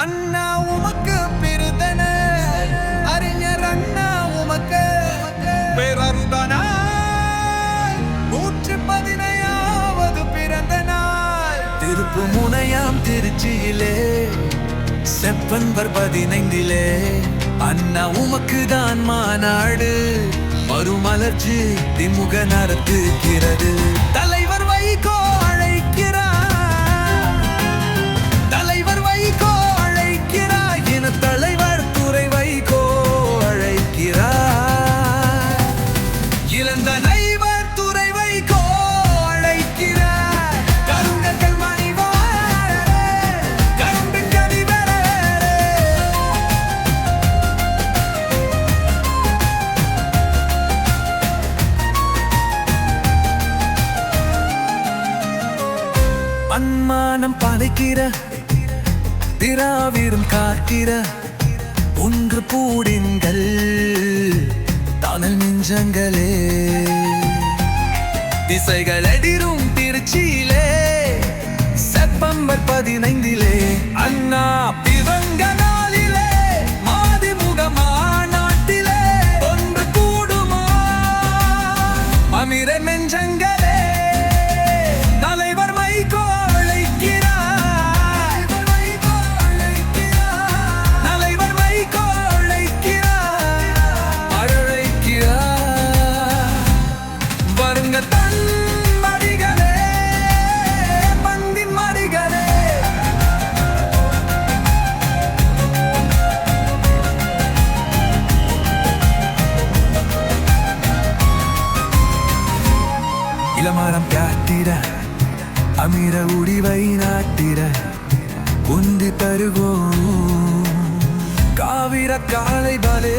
அண்ணா உமக்கு பிரிதன. அறிஞர் அண்ணா உமக்கு பிறந்தன நூற்றி பதினையாவது பிறந்த நாள். திருப்பு முனையாம் திருச்சியிலே செப்டம்பர் பதினைந்திலே. அண்ணா உமக்கு தான் மாநாடு மறுமலர்ச்சி திமுக நடத்துகிறது. தலை இழந்த நைவர் கருங்கல் கரும்பு அன்மானம் பதைக்கிற திராவிடும் காக்கிற ஒன்று கூடின்ற நெஞ்சங்களே திசைகள் அடிரும் திருச்சியிலே. செப்டம்பர் பதினைந்திலே அண்ணா மரம் காத்திட அமிர உடிவை நாட்டிட உந்தி தருவோம். காவிர காலை பலே